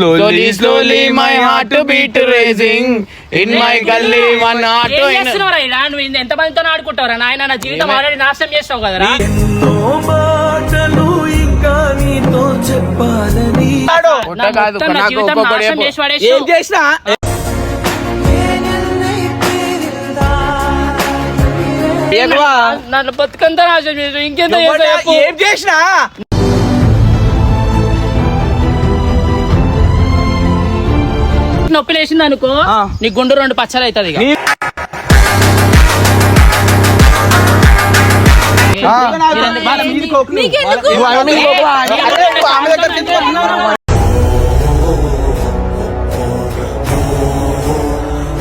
Slowly, slowly, my heart beat raising. In my gully, one auto ఏం చేస్తున్నావురా ఇలా? నువ్వు ఇంత- ఎంత మందితో ఆడుకుంటావురా నాయన నా జీవితం ఆల్రెడీ నాశనం చేసావు కదరా కొట్ట నా కాదు, మొత్తం నా నాకు జీవితం ఒక్కొక్కడు నాశనం చెప్పు. చేసి పడేసావు. ఏం చేసినా ఏగవా? నన్ను బతుకంతా నాశనం చేసావు ఇంకెంత ఎవడా? చేసావు చెప్పు. ఏం చేసినా నొప్పి లేచింది అనుకో. నీ గుండు రెండు పచ్చలు అవుతుంది?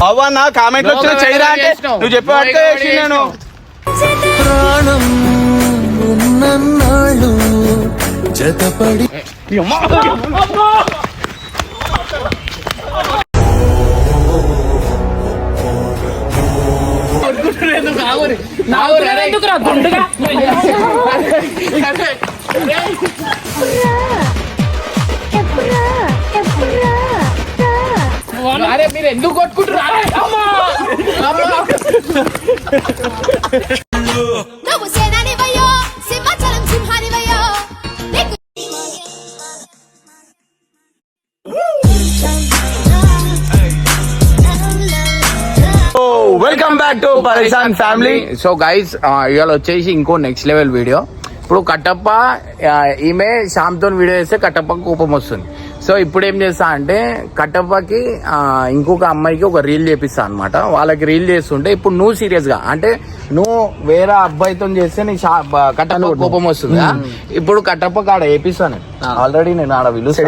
అవ్వన్నా కామెంట్ వచ్చిన చేయరా అంటే. నువ్వు నేను. ప్రాణం ఉన్నన్నాళ్ళు జతపడి ఎందుకురా? గుండుగా? అరే మీరు ఎందుకు కొట్టుకుంటారు బ్యాక్ టు పరేషాన్ ఫ్యామిలీ సో గైస్ ఇవాళ వచ్చేసి ఇంకో నెక్స్ట్ లెవెల్ వీడియో ఇప్పుడు కట్టప్ప ఈమె శ్యామ్తో వీడియో చేస్తే కట్టప్ప కోపం వస్తుంది. సో ఇప్పుడు ఏం చేస్తా అంటే కట్టప్పకి ఇంకొక అమ్మాయికి ఒక రీల్ చేపిస్తా అనమాట వాళ్ళకి రీల్ చేస్తుంటే ఇప్పుడు నువ్వు సీరియస్గా అంటే నువ్వు వేరే అబ్బాయితో చేస్తే బ- కట్టప్ప కోపం వస్తుంది ఇప్పుడు కట్టప్ప కాడ వేపిస్తాను ఆల్రెడీ నేను ఆడ పిలుస్తా.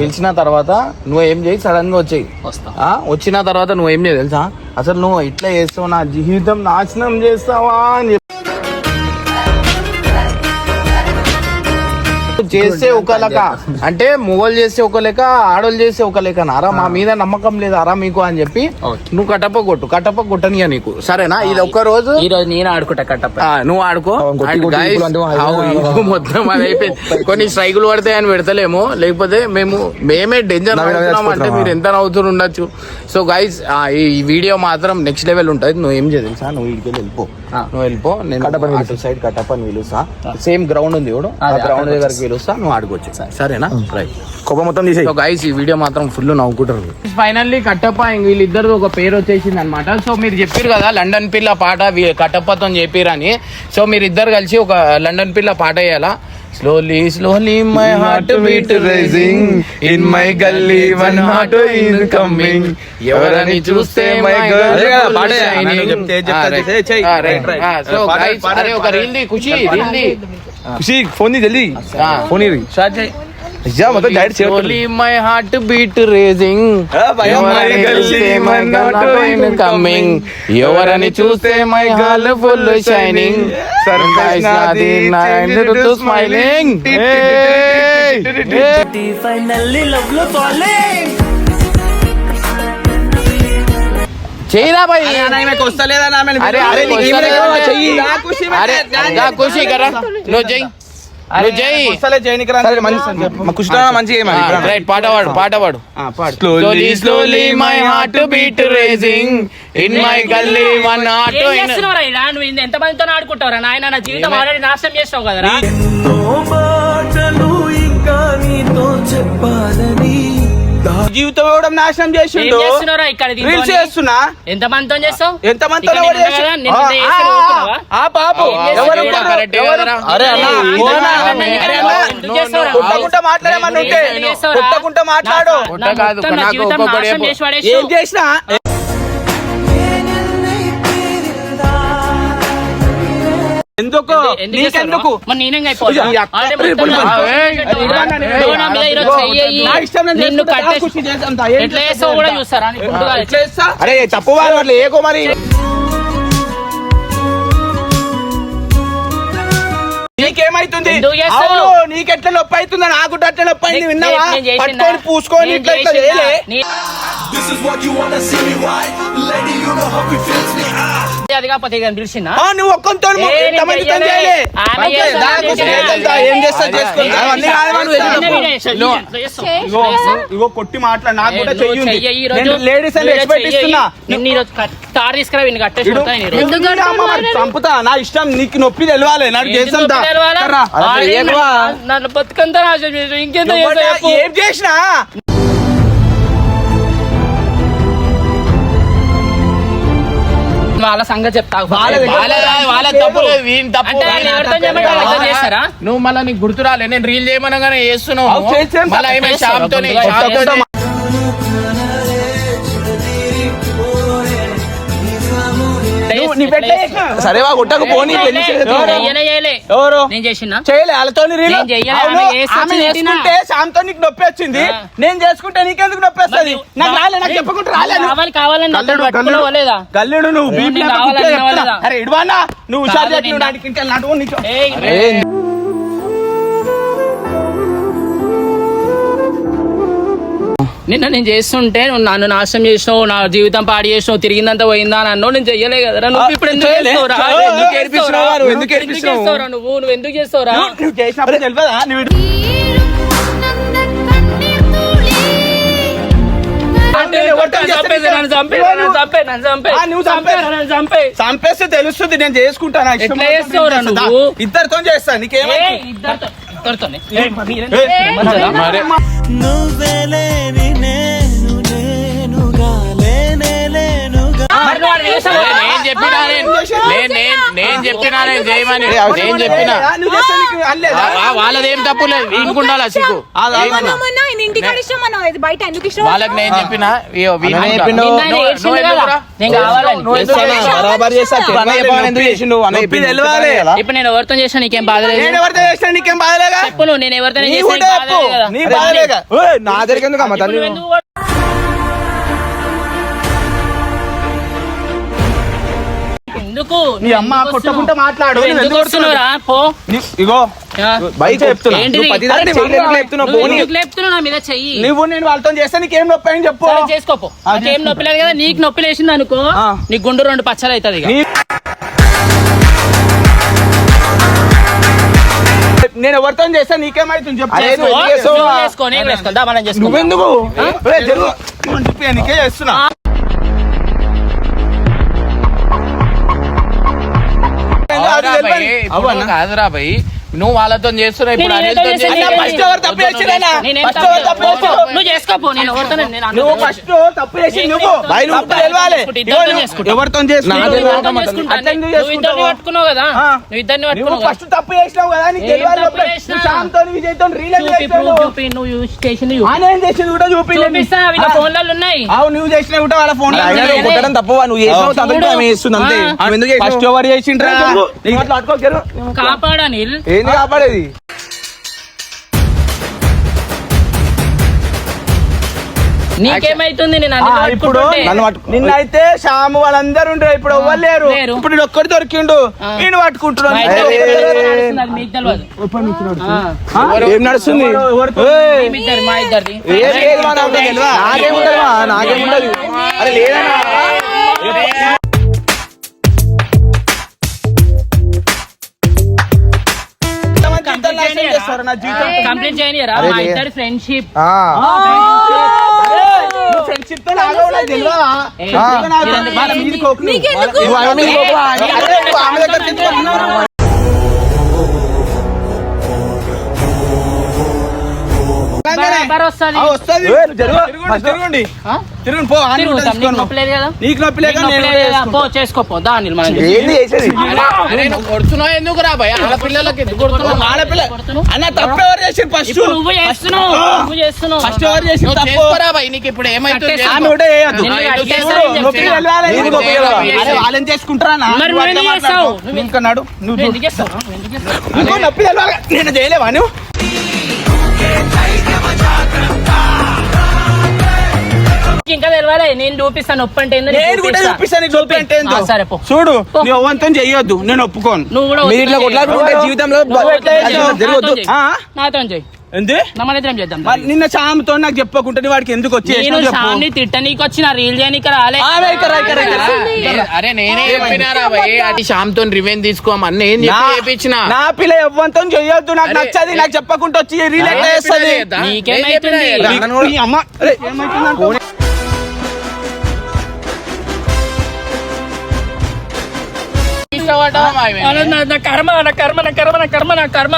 పిలిచిన తర్వాత నువ్వు ఏం చేయి సడన్గా వచ్చేయి వచ్చిన తర్వాత నువ్వు ఏం చేయి తెలుసా? అసలు నువ్వు ఇట్లా చేస్తావు నా జీవితం నాశనం చేస్తావా అని చేస్తే ఒక లెక్క. అంటే మొగలు చేస్తే ఒక లెక్క ఆడోళ్ళు చేస్తే ఒక లెక్క నారా మా మీద నమ్మకం లేదు అరా మీకు అని చెప్పి నువ్వు కట్టప్ప కొట్టు కట్టప్ప కొట్టనియా నీకు. సరేనా? ఇది ఒక్క రోజు? ఈ రోజు నేను ఆడుకుంటా కట్టప్ప నువ్వు ఆడుకో. మొత్తం అది అయిపోయింది. కొన్ని స్ట్రైకులు పడతాయని పెడతలేము. లేకపోతే మేము మేమే డేంజర్ అవుతున్నాం అంటే మీరు ఎంత నవ్వుతూ ఉండొచ్చు. సో గైస్ ఈ వీడియో మాత్రం నెక్స్ట్ లెవెల్ ఉంటుంది. నువ్వు ఏం చేయాలి తెలుసా? నువ్వు ఇడికి వెళ్ళిపో. నువ్వు వెళ్ళిపో నేను అటు సైడ్ కట్టప్పని పిలుస్తా సేమ్ గ్రౌండ్ ఉంది చూడు. ఆ గ్రౌండ్ దగ్గరికి పిలుస్తా నువ్వు ఆడుకోవచ్చు సరేనా? రైట్ కోపం మొత్తం తీసేయి. సో గైస్ ఈ వీడియో మాత్రం ఫుల్ నవ్వుకుంటారు. ఫైనల్లీ కట్టప్ప ఇంక వీళ్ళిద్దరు ఒక పేరు వచ్చేసింది అనమాట సో మీరు చెప్పారు కదా లండన్ పిల్ల పాట కట్టప్పతో చెప్పిరని సో మీరు ఇద్దరు కలిసి ఒక లండన్ పిల్ల పాట వేయాలా? Slowly slowly my heart beat rising in my galli one heart in coming ఎవరని చూస్తే మై అదే కదా, పాటే. నన్ను చెప్తే చెప్తా చేసే, చెయ్. Right, right. సో పాడే, గైస్ పాడే, అరే ఒక పాడే. రీల్ ది ఖుషి ఖుషి ఫోన్ జల్దీ. ఫోన్ స్టార్ట్ చేయి. అయ్యా మొత్తం direct Slowly my heart beat raising. ఆ, భయం, ఎవరని my చూస్తే girl, my my girl girl in in coming ఎవరని చూస్తే మై హాల్ ఫుల్ షైనింగ్ సర్కాయిస్నాది నైందు స్మైలింగ్ చేయరా భయ్ వస్తలేదా అరే అరే నీకు ఈమె వస్తలేదా? ఎక్కువ చెయ్యి. అరే గా ఖుషి కదా నువ్వు చెయ్యి నువ్వు చెయ్యి వస్తలే చేయనికి రా మా కృష్ణ మంచిగా ఏమని రైట్ పాట పాడు పాట పాడు. Slowly Slowly, slowly, my heart beat raising. In my gully, one auto ఏం in. చేస్తున్నావురా ఇలా? నువ్వు ఇంత- ఎంత మందితో ఆడుకుంటావురా? నాయన నా జీవితం ఆల్రెడీ నాశనం కదరా. మాటలు ఇంకా నీతో చెప్పాలని జీవితం ఇవ్వడం నాశనం ఏం చేసిండు చేస్తున్నావురా ఇక్కడ దీంతోని? రీల్స్ చేస్తున్నా ఎంత మందితో చేస్తావు ఎంత మంది ఇక్కడ నేను ఉన్నాగా? నేను ఇంత చేసి ఊరుకున్నావా? ఆ పాపు ఏం చేస్తున్నావు? ఎందుకు నీకెందుకు అరే, తప్పు అట్లా ఏకో మరి నీకేమైతుంది? అవును నీకెట్లా నొప్పి అవుతుందా నాకు అట్లా నొప్పి అయింది విన్నావా? పట్టుకొని పూసుకొని ఇట్లా ఇట్లా? చేయలే This is what you wanna see me? Lady, you know how it feels me. Ah. అది కాకపోతే ఇక పిలిచిందా నువ్వు ఒక్కంతో ఏ, చేస్తా, కొట్టి మాట్లాడు. నాకు కూడా చెయ్యి. లేడీస్ అని ఎక్స్పెక్ట్. ఇస్తున్నా తాడు తీసుకురా కట్టేసి చంపుతా. నా ఇష్టం నీకు నొప్పి తెలవాలి. నాకు ఎందుకు చేస్తాం దా. తెలవాలా? కర్రా. ఆడే ఏం నన్ను- బతుకంతా నాశనం చేసావు. ఇంకెంత ఎవడా? చేస్తావు చెప్పు? ఏం చేసినా? చేయమంటే వాళ్ళతో చేస్తారా? నువ్వు మళ్ళీ నీకు గుర్తు రాలే నేను రీల్ చేయమనగానే చేస్తున్నావు సరే వా కొట్టకు పోనీ పెళ్ళి. ఎవరు? చేయలే వాళ్ళతో చేసుకుంటే శాంతో నీకు నొప్పి వచ్చింది. నేను చేసుకుంటే నీకెందుకు నొప్పి వస్తుంది? నాకు రాలే నాకు చెప్పకుండా రాలే కావాలి కావాలని నాతో గల్లుడు, నువ్వు? అరే ఇడవానా నువ్వు హుషారు నిన్న నేను చేస్తుంటే నువ్వు నన్ను నాశనం చేసినావు నా జీవితం పాడు చేసినావు తిరిగిందంతా పోయిందా అని అన్నావు నేను చెయ్యలే కదరా నువ్వు ఇప్పుడు ఎందుకు. చేస్తావురా? ఎందుకు? చేస్తావురా? నువ్వు నువ్వు ఎందుకు చేస్తావురా నువ్వు- చేసినప్పుడు తెలియదా నన్ను నన్ను నన్ను నన్ను నన్ను. చంపేస్తే తెలుస్తుంది నేను చేసుకుంటాను? ఇద్దరితో చేస్తా నీకేమై ఇద్దరితో- నువ్వే చెప్పినా నేను నేను- చెప్పినా నేను చేయమని నేను చెప్పినా. వాళ్ళదేం తప్పు లేదు. సిగ్గు? బయట ఎందుకు ఇష్టం వాళ్ళకి నేను చెప్పినా. ఇప్పుడు నేను ఎవరితో చేసినా నీకేం బాధ లేదు? నేను ఎవరితో చేసినా నీకేం బాధలేగా చెప్పు నువ్వు నేను ఎవరితో నీ ఉంటే ఎందుకు నీ అమ్మ వస్తున్నావు? మాట్లాడు నువ్వు ఎందుకు వస్తున్నావురా? పో నీ- ఇగో. బయట చెప్తున్నా ఏంటిది? నువ్వు ప్రతిదానికి అరే, చెయ్యి ఎందుకు లేపుతున్నావు? నువ్వు పోనీ. ఎందుకు లేపుతున్నావు నా మీద చెయ్యి నువ్వు నేను వాళ్ళతో చేస్తే నీకేం నొప్పి అని చెప్పు సరే చేసుకోపో నాకేం చేసుకో. నొప్పి లేదు కదా నీకు నొప్పి లేచింది అనుకో ఆ. నీ గుండు రెండు పచ్చలు అవుతుంది ఇక నీ- నేను ఎవరితో చేస్తే నీకేమైతుంది చెప్పు అరే, చేసుకో, నువ్వు ఎందుకు చేస్తావు? నువ్వు చేసుకో, నేను చేసుకో, దా మనం చేసుకుందాం. నువ్వెందుకు ఏయ్, జరుగు. మనం చెప్పి నీకే చేస్తున్నా అది అవురా తెలియదు. భయ్, ఇప్పుడు అవునా? కాదురా భయ్ నువ్వు వాళ్ళతో చేస్తున్నావు ఇప్పుడు నేను అనిల్తో ఏదో చేసి- చేస్తున్నావు. అన్న, ఫస్ట్ ఎవరు తప్పు చేసిరేనా? నేనేం ఫస్ట్ తప్పు ఎవరు తప్పు చేసుకో. చేసిరు? నువ్వు చేసుకోపో నేను ఎవరితో నేను అందరితో నువ్వు చేసుకుంటా. ఫస్ట్ తప్పు చేసి నువ్వు బయలు తప్పు తెలవాలి. చేసుకుంటా, ఇగో ఇద్దరితో నువ్వు చేసుకుంటా. ఎవరితో నువ్వు చేసుకుంటావు? ఇద్దరితో చేసుకుంటా. అట్లా ఎందుకు నువ్వు ఇద్దరిని చేసుకుంటావు? పట్టుకున్నావు కదా ఆ. నువ్వు ఇద్దరిని నువ్వు పట్టుకున్నావు కదా ఫస్ట్ తప్పు చేసినావు కదా నీకు ఏం తెలియాలి తప్పు లోపల. చేసినా? నువ్వు శ్యామ్తో విజయ్తో రీల్ ఎందుకు చూపి చేస్తావు? ప్రూఫ్ చూపి నువ్వు స్టేషన్ ఆయన ఏం చేసింది కూడా చూపి చూపిస్తా వీళ్ళ ఫోన్లలో ఉన్నాయి అవు నువ్వు చేసినా కూడా వాళ్ళ ఫోన్ నువ్వు కొట్టడం తప్పు నువ్వు చేసినావు సంతకం ఆమె చేస్తుంది అంతే ఆ. నువ్వు ఎందుకు ఫస్ట్ చేసినావు? ఎవరు చేసిండ్రా నీకు అట్లా పట్టుకోకెరు. కాపాడా నీల్ ఏంది కాపాడేది నీకేమైతుంది నేను ఆ, అన్ని ఇప్పుడు పట్టుకుంటుంటే. నన్ను పట్టుకో. నిన్నైతే శ్యామ్ వాళ్ళందరూ ఉండే ఇప్పుడు ఎవ్వరు లేరు లేరు. ఇప్పుడు ఒక్కడు దొరికిండు. నేను పట్టుకుంటున్నాను మా ఇద్దరు ఏయ్, ఇద్దరు ఏయ్, నడుస్తుంది, అది మీకు తెలియదు. ఆ. ఆ? ఏం నడుస్తుంది ఎవరు- ఎవరితో? ఏయ్, మీ ఇద్దరు మా ఇద్దరిది ఏం లేదు మా నాకు తెలియదా? నాకేముంటది మా నాకేముంటది అరే లేదన్నా కంప్లీట్ చేయనియరా? అరే మా లే. ఇద్దరి ఫ్రెండ్షిప్ ఫ్రెండ్షిప్ తెలియదా? తిరగండి, తిరగండి పో నీకు. నొప్పి లేక. పో చేసుకోపో మనం కొడుతున్నావు ఎందుకు రా భయ ఆడపిల్లలకి ఎందుకు కొడుతున్నావు? ఆడపిల్ల అన్న తప్పు ఎవరు చేసి ఫస్ట్ నువ్వు చేస్తున్నావు. నువ్వు చేస్తున్నావు. ఫస్ట్ ఎవరు చేసి తప్పు? భయ్ నీకు ఇప్పుడు ఆమె కూడా చేయొద్దు. నొప్పి. వెళ్ళాలి. వాళ్ళని చేసుకుంటారా? నువ్వు ఇంకా నడు. నువ్వు నొప్పి. నేను చేయలేవా నువ్వు? ఇంకా తెలవాలి. నేను చూపిస్తాను నొప్పి అంటే నేను కూడా. చూపిస్తాను నొప్పి అంటే సరే పో. చూడు నువ్వు అవ్వంతం చెయ్యొద్దు నేను ఒప్పుకోను. నువ్వు కూడా మీరు ఇట్లా కొట్లాడుకుంటే. జీవితంలో? జరగొద్దు. నాతో చెయ్యి. నిన్న చామతో నాకు చెప్పకుంటే వాడికి ఎందుకు వచ్చి తిట్టనీకి వచ్చిన రీల్ చేయనీకి అరే నేనే అది శ్యామ్తో రివెన్ తీసుకోమని నేను నా- చేపించిన? నా పిల్ల ఎవ్వంతో చెయ్యొద్దు నాకు నచ్చది నాకు చెప్పకుండా వచ్చి రీల్ ఎట్లా చేస్తుంది? నీ కర్మ నా కర్మ నా కర్మ నా కర్మ నా కర్మ.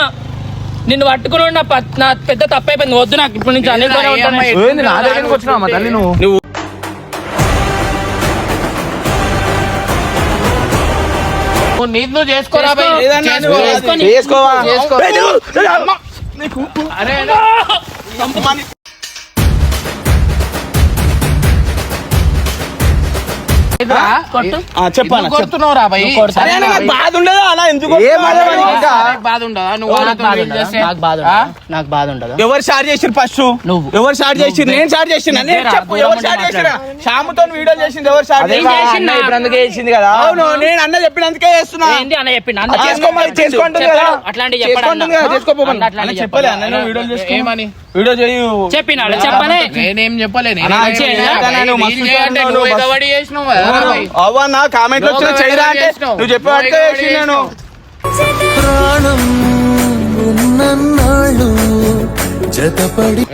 నిన్ను పట్టుకుని నా నా పెద్ద తప్పైపోయింది. వద్దు నాకు ఇప్పుడు నుంచి అన్నితోనే ఉంటాను. ఏంది నా దగ్గరికి వచ్చినావు మా తల్లి నువ్వు? చేసుకోరా. చేసుకోవా చేసుకో. అరే చెప్పాను భయ్? బాధ ఉండదా? అలా ఎందుకు బాధ ఉండదా? నువ్వు నాకు బాధ? నాకు బాధ? ఉండదా? ఎవరు స్టార్ట్ చేసిరు ఫస్ట్ నువ్వు. ఎవరు స్టార్ట్ చేసిరు నేను స్టార్ట్ చేసిన? నేను చెప్పు ఎవరు మాట్లాడు. శ్యాముతో వీడియో చేసింది ఎవరు స్టార్ట్ అదే చేసి మా చేసింది? అన్న నా- ఇప్పుడు అందుకే చేసింది కదా. అవును నేను అన్న చెప్పినందుకే చేస్తున్నా. ఏంది అన్న అంత చేసుకోమని చేసుకుంటుంది చెప్పాడు. కదా. చెప్పాడు చేసుకోపోమని అన్న. చెప్పలే. అన్న వీడియో చేసుకో ఏమని? వీడియో చేయు చెప్పినాడు చెప్పలే నేనేం చెప్పలే నేను అన్నా, ఏం చేయనా? చేయలే. కానీ నువ్వు రీల్ మస్తు చేయంటే చేస్తున్నావు, నువ్వు నువ్వు ఎగబడి చేసినావు కదా భయ్. అవ్వ నా కామెంట్ వచ్చిన చేయరా అంటే. నువ్వు చేసి నేను ప్రాణం ఉన్నన్నాళ్ళు జతపడి.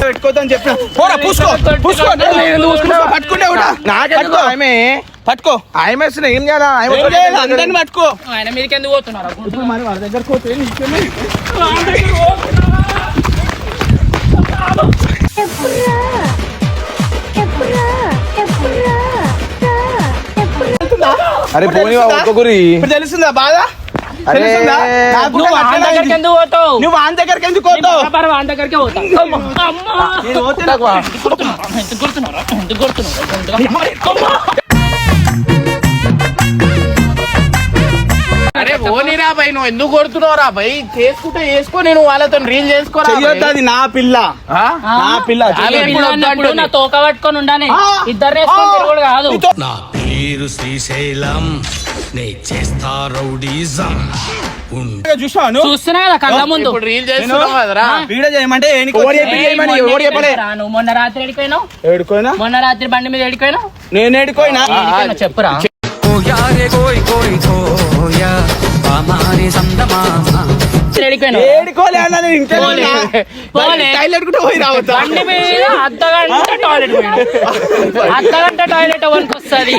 పెట్టుకోద్దని చెప్పిన పోరా పూసుకో పూసుకో? పట్టుకుంటే కూడా ఆమె పట్టుకో. వస్తున్నా ఏం చేయాలా? అందరిని పట్టుకో. ఆయన మీదకి ఎందుకు పోతున్నారా? మరి వాళ్ళ దగ్గరకు పోతే? అరే పోనీ ఒక్క గురి ఇప్పుడు తెలుస్తుందా బాధ? నువ్వు ఆయన దగ్గరికి. ఎందుకు పోతావు? దగ్గరికి పోతావు? ఓనిరా భయ్ నువ్వు ఎందుకు కొడుతున్నావురా భయ్? చేసుకుంటే చేసుకో నేను వాళ్ళతో రీల్ చేసుకోరా. చెయ్యొద్దు అది నా పిల్ల. ఆ? నా పిల్ల. ఇప్పుడు నా తోక పట్టుకొని ఉండాలి ఆ. ఇద్దరు వేసుకొని కాదు. నా పేరు శ్రీశైలం. నే చేస్తా రౌడీజం. నువ్వు? చూస్తున్నా కదా కళ్ళ ముందు. ఇప్పుడు రీల్ వీడియో చేయమంటే మొన్న? ఎడిపోయినా? రాత్రి ఎడిపోయినావు ఏడుకోయినా మొన్న రాత్రి బండి మీద ఎడిపోయినావు నేను ఏడుకోయినా? ఎడిపోయినావు చెప్పురా. అర్ధగంట టాయిలెట్ అర్ధగంట టాయిలెట్ ఎవరికి వస్తుంది?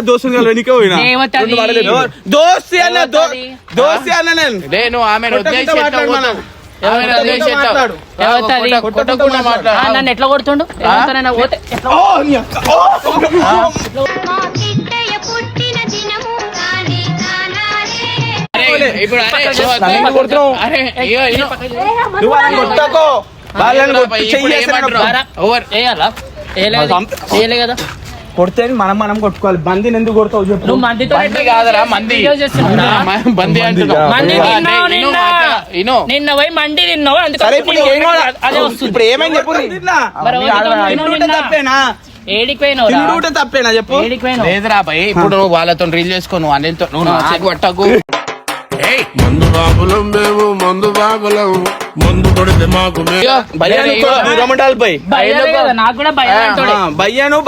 దోస్తులు కలవడానికి పోయినా? దోస్తి అన్న? దోస్తి అన్న నేను. నేను ఆమె నన్ను ఎట్లా కొడుతుండు? ఇప్పుడు వాళ్ళని వేయలే కదా. కొడితే మనం మనం కొట్టుకోవాలి. బందిని ఎందుకు కొడతావు చెప్పు. నువ్వు మందితో బంది కాదరా మంది. బంది అంటున్నావు. నిన్న. మాట్లా- ఇను. నిన్న పోయి మండి తిన్నావు అందుకని ఇప్పుడు ఏం కావాలి? అదే వస్తుంది. ఇప్పుడు ఏమైంది చెప్పు? తప్పేనా? తప్పేనా చెప్పు? లేదురా భయ్ ఇప్పుడు నువ్వు వాళ్ళతో రీల్ చేసుకో నువ్వు అనిల్తో నువ్వు నాకు పట్టకు. మందు బాబులం మేము మందు బాబులం మందు కొడితే మాకు భయ్యాను నాకు కూడా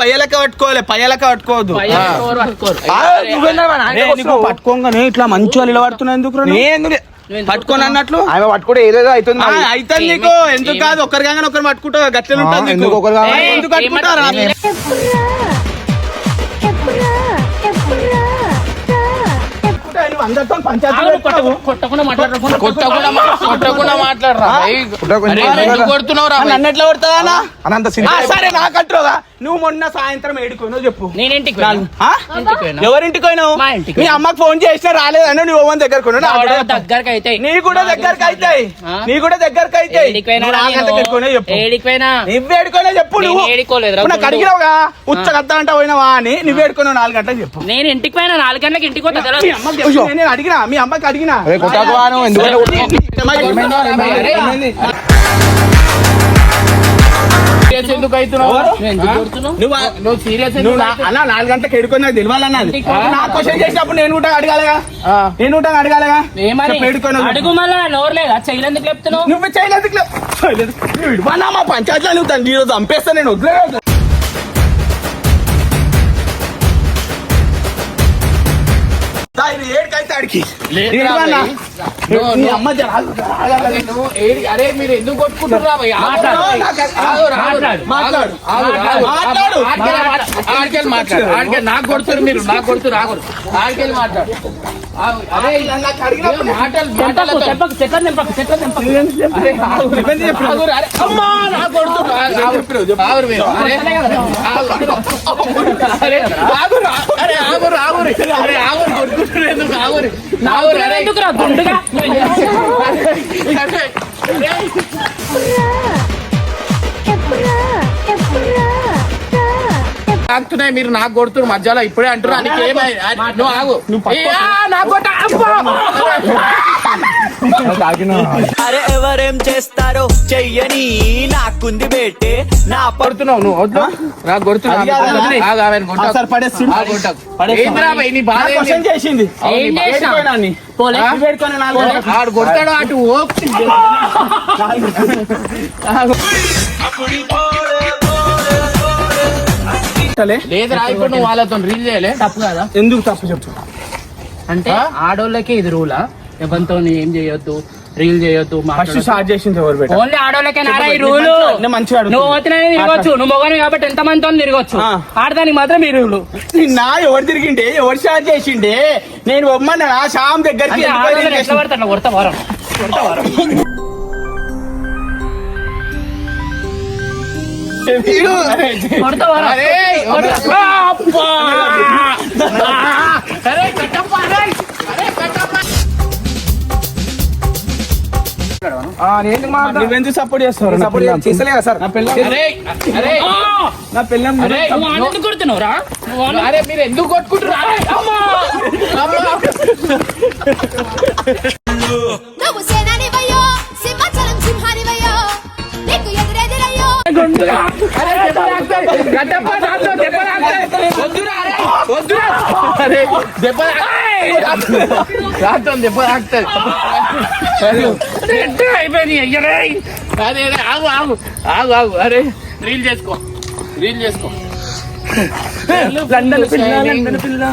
భయ్యలక పట్టుకోవాలి పయ్యలక పట్టుకోవద్దు? పట్టుకోగానే ఇట్లా మంచి వాళ్ళు ఇలా పడుతున్నా ఎందుకు? నేను పట్టుకోని? అన్నట్లు? ఆమె పట్టుకుంటే ఏదేదో అవుతుంది. అయితే నీకు. ఎందుకు కాదు? ఒకరి కాగానే ఒకరు పట్టుకుంటావు గట్లనే ఉంటుంది నీకు. ఎందుకు ఒకరు ఎందుకు పట్టుకుంటారా? అందరితో పంచాయతీ కొట్టకుండా మాట్లాడరా. కొట్టకుండా మాట్లాడరా? నన్ను ఎట్లా కొడతావా అనంత సరే నాకంటుగా నువ్వు మొన్న సాయంత్రం ఏడుకోనో చెప్పు నేను ఇంటికి. ఎవరింటికి పోయినావు మా అమ్మకి ఫోన్ చేసినా రాలేదని నువ్వు ఓవన్ దగ్గర కొను ఆవిడ దగ్గరకు అయితే నీ కూడా దగ్గరకు అవుతాయి ఆ? నీ కూడా దగ్గరకు అవుతాయి ఏడికి పోయినా నువ్వు నాకంత నేను? దగ్గరకోనే చెప్పు? నువ్వు నాకు. అడిగినావుగా ఉచ్చ గద్ద అంట పోయినావా అని నువ్వు ఏడుకున్నావు నాలుగు గంటలకు చెప్పు నేను ఇంటికి పోయినా నాలుగు గంటలకు ఇంటికి నేను అడిగినా మీ అమ్మకి అడిగినా సీరియస్ ఎందుకు అవుతున్నావు? నువ్వు సీరియస్ నువ్వు అన్న నాలుగు గంటలకు ఎడుకొని నాకు తెలియాలన్నది నా క్వశ్చన్ చేసినప్పుడు నేను కూడా అడగాలిగా? నేను కూడా అడగాలిగా? ఏమని వదిలేయ్. అడుగు మళ్ళా నోరు లేదా చెయ్యలు ఎందుకు లేపుతున్నావు? నువ్వు చేయలేదు ఇట్లా. చేయలేదు. నువ్వు ఇవ్వనా మా పంచాయతీలో నువ్వు తను ఈరోజు చంపేస్తా నేను వదిలేదు ఆగు, మాట్లాడు. ఆగు, ఆగు. మాట్లాడు. ఆడికెళ్ళి మాట్లాడు. ఆడికెళ్ళి మాట్లాడు. ఆడికెళ్ళి నాకు కొడుతున్నారు మీరు నాకు కొడుతున్నారు ఆగు. ఆడికెళ్ళి మాట్లాడు. అరే మాటలు అరే అరే అమ్మా నా కొడుతున్నారు మీరు. అరే. అరే ఆగురు. అరే ఆగురు, ఆగురు. అరే ఆగురు, కొట్టుకుంటున్నారు ఎందుకు? ఆగురు. ఆగురు, అరే. ఎందుకురా గుండుగా అరే, అరే. చెప్పురా చెప్పురా తాకుతున్నాయి మీరు నాకు కొడుతున్నారు మధ్యలో ఇప్పుడే అంటున్నా నీకేమై నువ్వు ఆగు. ఆ, నాకు కొట్ట! అరే ఎవరేం చేస్తారో చెయ్యని నాకుంది బేటే. నా కొడుతున్నావు నువ్వు వద్దు. నీ అటు ఓ సరే. లేదురా ఇప్పుడు నువ్వు వాళ్ళతో రీల్ చేయలే. తప్పు కదా? ఎందుకు తప్పు చెప్పు. అంటే ఆడోళ్ళకే ఇది రూలా? ఎవరితో ఏం చేయొద్దు రీల్ చేయొద్దు ఫస్ట్ స్టార్ట్ చేసింది ఎవరు బేట ఓన్లీ ఆడోళ్ళకే నారా ఈ చెప్పు, రూలు. నేను మంచిగా. నువ్వు తిరగొచ్చు. నువ్వు మొగని కాబట్టి ఎంత మందితో తిరగొచ్చు. ఆడదానికి మాత్రం ఈ రూలు. నిన్న ఎవరు తిరిగిండే? ఎవరు స్టార్ట్ చేసిండే? నేను బొమ్మన్నా శ్యామ్ దగ్గరికి ఎట్లా. పడతా కొడతా వారం. కొడతా వారం. కొడతా. నువ్వెందుకు సపోర్ట్ చేస్తావు సపోర్ట్ చేస్తలే సార్. నా పిల్ల అరే అరే. నా పిల్లం అరే నువ్వు వాళ్ళని ఎందుకు కొడుతున్నావురా? అరే మీరు ఎందుకు సింహానివయ్యో నీకు ఎదురెదురయ్యో. అరే దెబ్బ తాకుతాయి. కట్టప్ప తాకుతాయి, దెబ్బ తాకుతాయి. వద్దురా, అరే, వద్దురా. అరే దెబ్బ తాకుతాయి. తాకుతాం, దెబ్బ తాకుతాయి. రెడ్ అయిపోయింది అయ్యరే అరే అరే ఆగు ఆగు ఆగు ఆగు అరే రీల్ చేసుకో రీల్ చేసుకో లండన్ పిల్ల లండన్ పిల్ల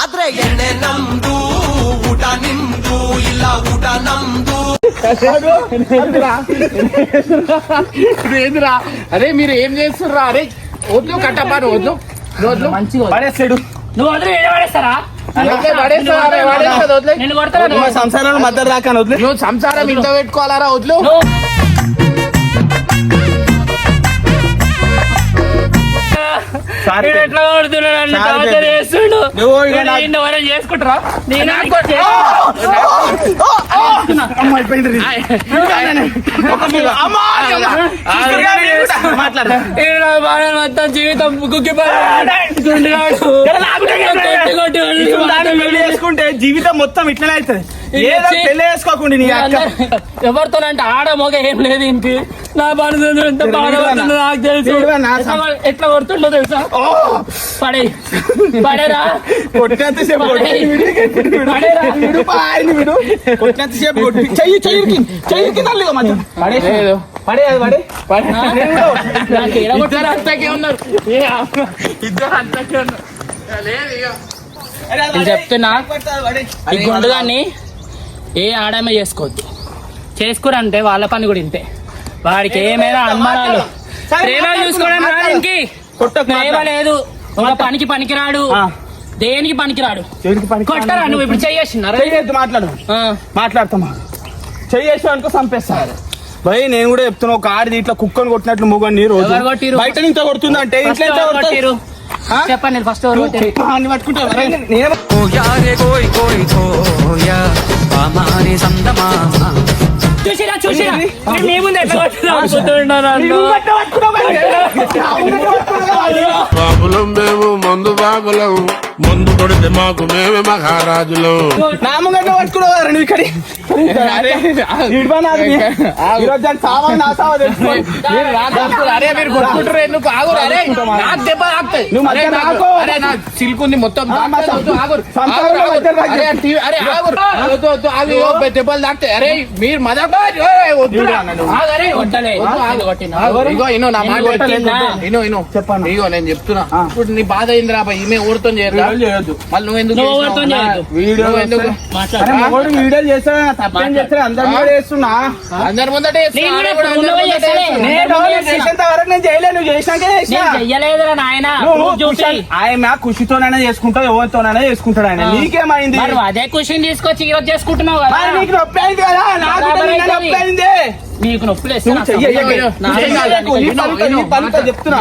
ಆದ್ರೆ ಎಣ್ಣೆ ನಮ್ದು ಊಟ ನಿಮ್ದು ಇಲ್ಲ ಊಟ ನಮ್ದು ఏందిరా అరే మీరు ఏం చేస్తుర్రా అరే వద్దు కట్టప్ప నువ్వు వద్దు నువ్వు వద్దు మంచిగా. పడేస్తాడు. నువ్వు వదిలి పడేస్తారా వదిలే, వదిలే. నేను కొడతాను మధ్య రాక వదిలే? నువ్వు సంసారం ఇంత పెట్టుకోవాలరా వద్దు ఎట్లా కొడుతున్నాడు టార్చర్. చేస్తుండు నిన్ను చేసుకుంటారా నేను. మాట్లాడు మొత్తం జీవితం కుక్కి చేసుకుంటే జీవితం మొత్తం ఇట్లనే అవుతుంది ఏదో ఎవరితోనంటే ఆడ మొగ ఏం లేదు ఇంటి నా మనసు ఎంత బాధపడుతుందో నాకు తెలుసు. ఎట్లా- కొడుతుండో తెలుసా? పడే. పడేరా. కొట్టినంతసేపు కొట్టినంతసేపు కొట్టి. చెయ్యి చెయ్యి చెయ్యి తల్లిగా మధ్య. పడే లేదు. పడే అది పడే. నాకు ఈడ కొట్టు. ఇద్దరు అంతకే ఉన్నారు. ఏ అమ్మ, ఇద్దరు అంతకే ఉన్నారు. లేదు ఇక. నేను చెప్తున్నా. ఈ గుండుగాన్ని ఏ ఆడమే చేసుకోవద్దు. చేసుకోరంటే వాళ్ళ పని కూడా ఇంతే. వాడికి ఏమైనా అనుమానాలు సరే, ప్రేమ మాట్లాడుకుందాం, చూసుకోవడానికి రాదు మాట్లాడు. ఇంకి కొట్టకు, ప్రేమ మాట్లాడు. లేదు. ఒక పనికి పనికిరాడు. దేనికి పనికిరాడు? కొట్టరా నువ్వు ఇప్పుడు చెయ్యేసినారా మాట్లాడు. మాట్లాడతామా? చెయ్యేసి అనుకో చంపేస్తారు భయ్ నేను కూడా చెప్తున్నా ఒక ఆడిది ఇట్లా కుక్కని కొట్టినట్లు మూగని రోజు? బయట నుంచి ఇంట్లో కొడుతుంది? ఆ? చెప్పండి నేను ఫస్ట్ ఎవరు చూసిరా చూసిరా. మేముంది ఎట్లా మేము మందు కొడితే మాకు మేమే మహారాజులం. నువ్వు ఇక్కడి నా మొత్తం దెబ్బలు తాకుతాయి. అరే మీరు ఆగు, ఇగో ఇనో నా మాట కొట్టిందా? ఇనో ఇనో చెప్పండి. ఇగో నేను చెప్తున్నా. ఇప్పుడు నీ బాధ అయింది రా ఈమె ఊరితో చేయరా మళ్ళీ నువ్వు ఎందుకు. వీడియో నువ్వు ఎందుకు వీడియోలు తప్పేం అందరి? మీద చేస్తున్నా? అందరి ముందటే నేను చేయలేదు నువ్వు నాయన. ఆయన ఖుషితోనైనా చేసుకుంటావు ఎవరితోనైనా చేసుకుంటాడు ఆయన. నీకేమైంది? అదే క్వశ్చన్ తీసుకొచ్చి ఈరోజు చేసుకుంటున్నావు కదా. మరి నీకు నొప్పి అయింది కదా. నాకు. నొప్పి అయింది. నీకు. లేదు. చెప్తున్నా.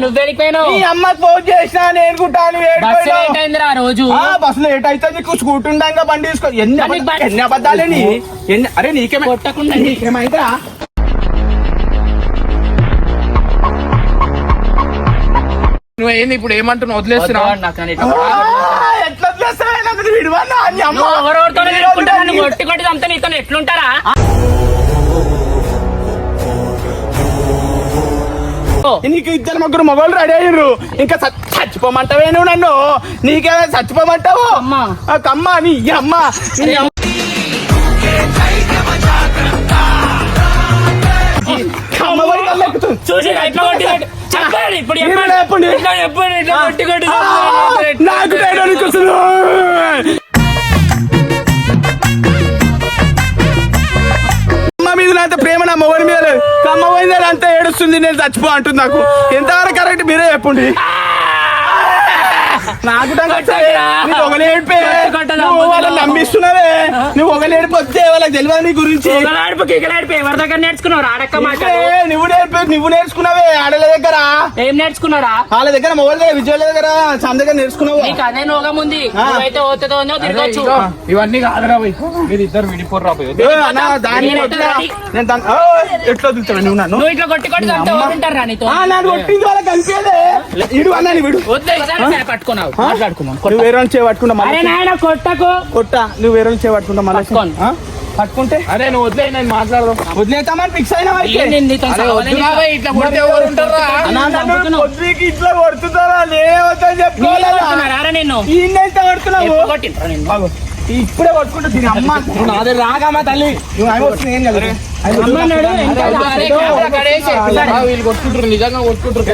నా, నువ్వు వెళ్ళిపోయినావు ఈ అమ్మ ఫోన్ చేసినా నేను కుట్టాను బస్సు లేట్ అయిందిరా ఆ రోజు. బస్సు లేట్ అయితే నీకు స్కూటర్ ఉండగా బండి తీసుకో ఎన్ని కానీ అబద్ధ- బండి- ఎన్ని అబద్ధాలే నీ? ఎన్ని అరే నీకేమై కొట్టకుండా నీకేమైందా నువ్వు ఏంది ఇప్పుడు ఏమంటున్నావు? వదిలేస్తున్నావు? వద్దు, నాకు ఇట్లా ఎట్లా చేస్తావే నాకు విడివన్నా? నువ్వు నన్ను కొట్టి కొట్టి చంపితే నీతో ఎట్లుంటారా? నీకు ఇద్దరు ముగ్గురు మగవాళ్ళు రెడీ అయ్యారు ఇంకా చచ్చిపోమంటావే నువ్వు నన్ను? నీకేమైనా చచ్చిపోమంటావు? అమ్మా. నీ అమ్మ. నీ అమ్మ. కమ్మ పోయి అంత ప్రేమ నా మొగని మీద లేదు. కమ్మ పోయిందని అంత ఏడుస్తుంది నేను చచ్చిపో అంటుంది నాకు. ఎంతవరకు కరెక్ట్ మీరే చెప్పండి. నాకు. నమ్మిస్తున్నావే. నువ్వు ఒకరు ఏడిపి వస్తే వాళ్ళకి తెలియదు నీ గురించి? ఎవరి దగ్గర నేర్చుకున్నావు? ఆడక్క నువ్వు నేర్పి నువ్వు నేర్చుకున్నావే ఆడల దగ్గర? ఏం నేర్చుకున్నారా? వాళ్ళ దగ్గర మొగల దగ్గర విజయాల దగ్గర సామ్ దగ్గర నేర్చుకున్నావు. నీకు అదే నోగం ఉంది. నువ్వైతే ఓతుందో తిరగచ్చు. ఇవన్నీ కాదురా మీరు ఇద్దరు దాన్ని ఓ, ఎట్లా నువ్వు నన్ను? నువ్వు ఇట్లా కొట్టి కొట్టి నన్ను కొట్టింది వాళ్ళకి ఇడు అన్నా నీ విడు వద్దు నువ్వు వేరే మళ్ళీ కొట్టకు. కొట్టా. నువ్వు వేరే మళ్ళీ? పట్టుకుంటే? అరే నువ్వు వదిలే నేను మాట్లాడదాం ఫిక్స్ అయినా ఇట్లా కొడుతున్నారా లేవద్దని చెప్పుకోవాలా నిన్ను. ఎంత కొడుతున్నావు. ఇప్పుడే కొట్టుకుంటా దీని అమ్మ నువ్వు నా దగ్గర రాగామా తల్లి? నువ్వు ఆయన వస్తుంది ఏం కదా. వీళ్ళు కొట్టుకుంటారు నిజంగా కొట్టుకుంటారు